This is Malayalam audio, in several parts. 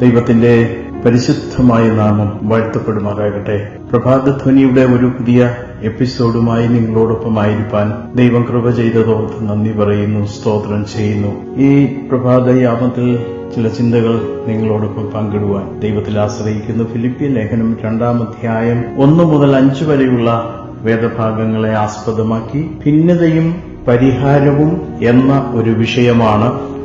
ദൈവത്തിന്റെ പരിശുദ്ധമായ നാമം വാഴ്ത്തപ്പെടുമാറാകട്ടെ. പ്രഭാതധ്വനിയുടെ ഒരു പുതിയ എപ്പിസോഡുമായി നിങ്ങളോടൊപ്പമായിരിക്കാൻ ദൈവം കൃപ ചെയ്തതോർത്ത് നന്ദി പറയുന്നു സ്തോത്രം ചെയ്യുന്നു. ഈ പ്രഭാതയാമത്തിൽ ചില ചിന്തകൾ നിങ്ങളോടൊപ്പം പങ്കിടുവാൻ ദൈവത്തിൽ ആശ്രയിക്കുന്ന. ഫിലിപ്പിയൻ ലേഖനം രണ്ടാം അധ്യായം ഒന്നു മുതൽ അഞ്ചു വരെയുള്ള വേദഭാഗങ്ങളെ ആസ്പദമാക്കി ഭിന്നതയും പരിഹാരവും എന്ന ഒരു വിഷയമാണ്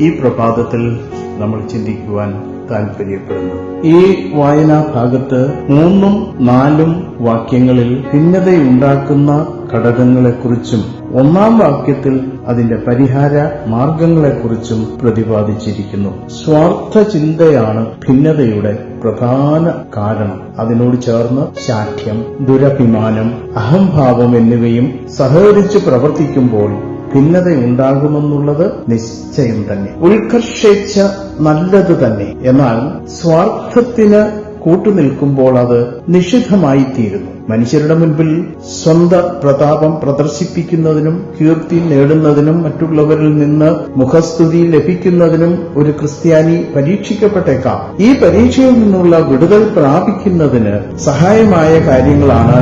ഈ പ്രഭാതത്തിൽ നമ്മൾ ചിന്തിക്കുവാൻ താല്പര്യപ്പെടുന്നു ഈ വായനാ ഭാഗത്ത് മൂന്നും നാലും വാക്യങ്ങളിൽ ഭിന്നതയുണ്ടാക്കുന്ന ഘടകങ്ങളെക്കുറിച്ചും ഒന്നാം വാക്യത്തിൽ അതിന്റെ പരിഹാര മാർഗങ്ങളെക്കുറിച്ചും പ്രതിപാദിച്ചിരിക്കുന്നു. സ്വാർത്ഥ ചിന്തയാണ് ഭിന്നതയുടെ പ്രധാന കാരണം. അതിനോട് ചേർന്ന് ശാഠ്യം ദുരഭിമാനം അഹംഭാവം എന്നിവയും സഹകരിച്ച് പ്രവർത്തിക്കുമ്പോൾ ഭിന്നതയുണ്ടാകുമെന്നുള്ളത് നിശ്ചയം തന്നെ. ഉത്കർഷിച്ച നല്ലത് തന്നെ. എന്നാൽ സ്വാർത്ഥത്തിന് കൂട്ടുനിൽക്കുമ്പോൾ അത് നിഷിദ്ധമായി തീരുന്നു മനുഷ്യരുടെ മുൻപിൽ സ്വന്ത പ്രതാപം പ്രദർശിപ്പിക്കുന്നതിനും കീർത്തി നേടുന്നതിനും മറ്റുള്ളവരിൽ നിന്ന് മുഖസ്തുതി ലഭിക്കുന്നതിനും ഒരു ക്രിസ്ത്യാനി പരീക്ഷിക്കപ്പെട്ടേക്കാം. ഈ പരീക്ഷയിൽ നിന്നുള്ള വിടുതൽ പ്രാപിക്കുന്നതിന് സഹായമായ കാര്യങ്ങളാണ്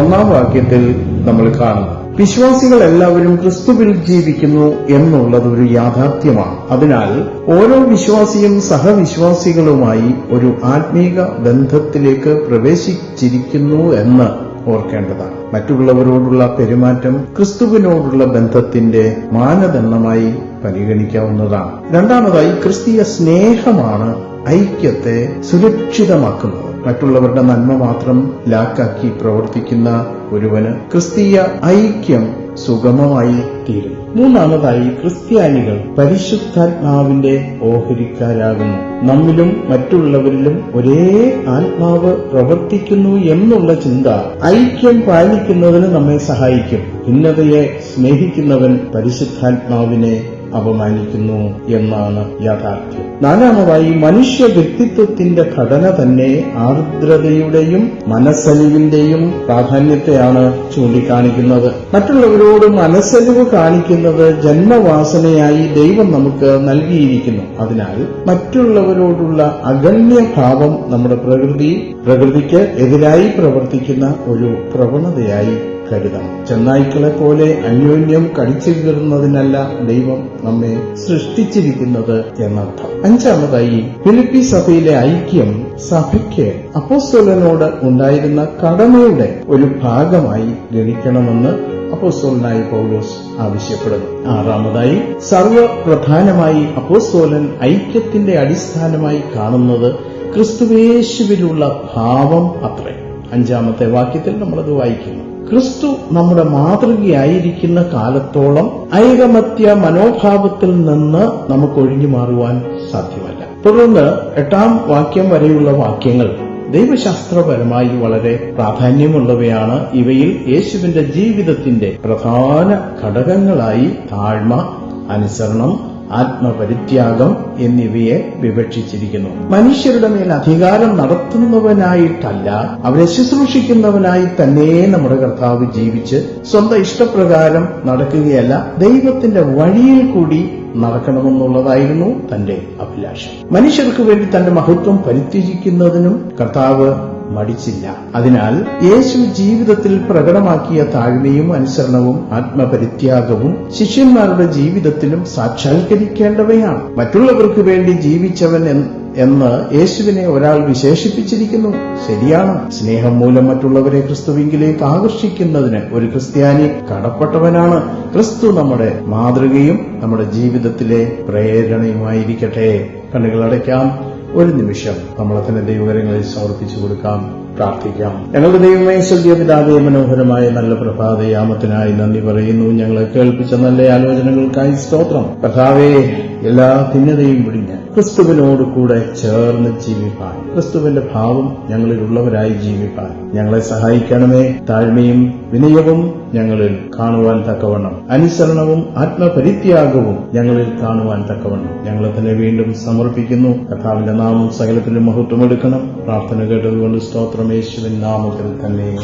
ഒന്നാം വാക്യത്തിൽ നമ്മൾ കാണുന്നത്. വിശ്വാസികൾ എല്ലാവരും ക്രിസ്തുവിൽ ജീവിക്കുന്നു എന്നുള്ളത് ഒരു യാഥാർത്ഥ്യമാണ്. അതിനാൽ ഓരോ വിശ്വാസിയും സഹവിശ്വാസികളുമായി ഒരു ആത്മീക ബന്ധത്തിലേക്ക് പ്രവേശിച്ചിരിക്കുന്നു എന്ന് ഓർക്കേണ്ടതാണ്. മറ്റുള്ളവരോടുള്ള പെരുമാറ്റം ക്രിസ്തുവിനോടുള്ള ബന്ധത്തിന്റെ മാനദണ്ഡമായി പരിഗണിക്കാവുന്നതാണ്. രണ്ടാമതായി ക്രിസ്തീയ സ്നേഹമാണ് ഐക്യത്തെ സുരക്ഷിതമാക്കുന്നത്. മറ്റുള്ളവരുടെ നന്മ മാത്രം ലാക്കാക്കി പ്രവർത്തിക്കുന്ന ഒരുവന് ക്രിസ്തീയ ഐക്യം സുഗമമായി തീരും. മൂന്നാമതായി ക്രിസ്ത്യാനികൾ പരിശുദ്ധാത്മാവിന്റെ ഓഹരിക്കാരാകുന്നു. നമ്മിലും മറ്റുള്ളവരിലും ഒരേ ആത്മാവ് പ്രവർത്തിക്കുന്നു എന്നുള്ള ചിന്ത ഐക്യം പാലിക്കുന്നതിന് നമ്മെ സഹായിക്കും. ഭിന്നതയെ സ്നേഹിക്കുന്നവൻ പരിശുദ്ധാത്മാവിനെ അപമാനിക്കുന്നു എന്നാണ് യാഥാർത്ഥ്യം. നാലാമതായി മനുഷ്യ വ്യക്തിത്വത്തിന്റെ ഘടന തന്നെ ആർദ്രതയുടെയും മനസ്സലിവിന്റെയും പ്രാധാന്യത്തെയാണ് ചൂണ്ടിക്കാണിക്കുന്നത്. മറ്റുള്ളവരോട് മനസ്സലിവ് കാണിക്കുന്നത് ജന്മവാസനയായി ദൈവം നമുക്ക് നൽകിയിരിക്കുന്നു. അതിനാൽ മറ്റുള്ളവരോടുള്ള അഗണ്യഭാവം നമ്മുടെ പ്രകൃതി പ്രകൃതിക്ക് എതിരായി പ്രവർത്തിക്കുന്ന ഒരു പ്രവണതയായി കരുതണം ചെന്നായ്ക്കളെ പോലെ അന്യോന്യം കടിച്ചു കീറുന്നതിനല്ല ദൈവം നമ്മെ സൃഷ്ടിച്ചിരിക്കുന്നത് എന്നർത്ഥം. അഞ്ചാമതായി ഫിലിപ്പി സഭയിലെ ഐക്യം സഭയ്ക്ക് അപ്പോസ്തോലനോട് ഉണ്ടായിരുന്ന കടമയുടെ ഒരു ഭാഗമായി ഗണിക്കണമെന്ന് അപ്പോസ്തോലനായി പൗലോസ് ആവശ്യപ്പെടുന്നു. ആറാമതായി സർവപ്രധാനമായി അപ്പോസ്തോലൻ ഐക്യത്തിന്റെ അടിസ്ഥാനമായി കാണുന്നത് ക്രിസ്തുവേശുവിലുള്ള ഭാവം അത്രേ. അഞ്ചാമത്തെ വാക്യത്തിൽ നമ്മളത് വായിക്കുന്നു. ക്രിസ്തു നമ്മുടെ മാതൃകയായിരിക്കുന്ന കാലത്തോളം ഐകമത്യ മനോഭാവത്തിൽ നിന്ന് നമുക്ക് ഒഴിഞ്ഞു മാറുവാൻ സാധ്യമല്ല. തുടർന്ന് എട്ടാം വാക്യം വരെയുള്ള വാക്യങ്ങൾ ദൈവശാസ്ത്രപരമായി വളരെ പ്രാധാന്യമുള്ളവയാണ്. ഇവയിൽ യേശുവിന്റെ ജീവിതത്തിന്റെ പ്രധാന ഘടകങ്ങളായി താഴ്മ അനുസരണം ആത്മപരിത്യാഗം എന്നിവയെ വിവക്ഷിച്ചിരിക്കുന്നു. മനുഷ്യരുടെ മേൽ അധികാരം നടത്തുന്നവനായിട്ടല്ല അവരെ ശുശ്രൂഷിക്കുന്നവനായി തന്നെ നമ്മുടെ കർത്താവ് ജീവിച്ച് സ്വന്തം ഇഷ്ടപ്രകാരം നടക്കുകയല്ല ദൈവത്തിന്റെ വഴിയിൽ കൂടി നടക്കണമെന്നുള്ളതായിരുന്നു തന്റെ അഭിലാഷം. മനുഷ്യർക്ക് വേണ്ടി തന്റെ മഹത്വം പരിത്യജിക്കുന്നതിനും കർത്താവ് മടിച്ചില്ല. അതിനാൽ യേശു ജീവിതത്തിൽ പ്രകടമാക്കിയ താഴ്മയും അനുസരണവും ആത്മപരിത്യാഗവും ശിഷ്യന്മാരുടെ ജീവിതത്തിലും സാക്ഷാത്കരിക്കേണ്ടവയാണ്. മറ്റുള്ളവർക്ക് വേണ്ടി ജീവിച്ചവൻ എന്ന് യേശുവിനെ ഒരാൾ വിശേഷിപ്പിച്ചിരിക്കുന്നു. ശരിയാണ്. സ്നേഹം മൂലം മറ്റുള്ളവരെ ക്രിസ്തുവിങ്കിലേക്ക് ആകർഷിക്കുന്നതിന് ഒരു ക്രിസ്ത്യാനി കടപ്പെട്ടവനാണ്. ക്രിസ്തു നമ്മുടെ മാതൃകയും നമ്മുടെ ജീവിതത്തിലെ പ്രേരണയുമായിരിക്കട്ടെ. കണ്ണുകളടയ്ക്കാം ഒരു നിമിഷം നമ്മളെ തന്നെ ദൈവകരങ്ങളിൽ സമർപ്പിച്ചു കൊടുക്കാം പ്രാർത്ഥിക്കാം. ഞങ്ങളുടെ ദൈവമേ സ്വർഗീയ പിതാവേ മനോഹരമായ നല്ല പ്രഭാതയാമത്തിനായി നന്ദി പറയുന്നു. ഞങ്ങളെ കേൾപ്പിച്ച നല്ല ആലോചനകൾക്കായി സ്തോത്രം. കഥാവേ എല്ലാ ഭിന്നതയും വിടിഞ്ഞ് ക്രിസ്തുവിനോട് കൂടെ ചേർന്ന് ജീവിപ്പാൻ. ക്രിസ്തുവിന്റെ ഭാവം ഞങ്ങളിലുള്ളവരായി ജീവിപ്പാൻ. ഞങ്ങളെ സഹായിക്കണമേ. താഴ്മയും വിനയവും ഞങ്ങളിൽ കാണുവാൻ തക്കവണ്ണം. അനുസരണവും ആത്മപരിത്യാഗവും ഞങ്ങളിൽ കാണുവാൻ തക്കവണ്ണം. ഞങ്ങളെ തന്നെ വീണ്ടും സമർപ്പിക്കുന്നു. കഥാവിന്റെ നാമം സകലത്തിലും മഹത്വമെടുക്കണം പ്രാർത്ഥന കേട്ടതുകൊണ്ട് സ്തോത്രം യേശുവിൻ നാമത്തിൽ തന്നെ.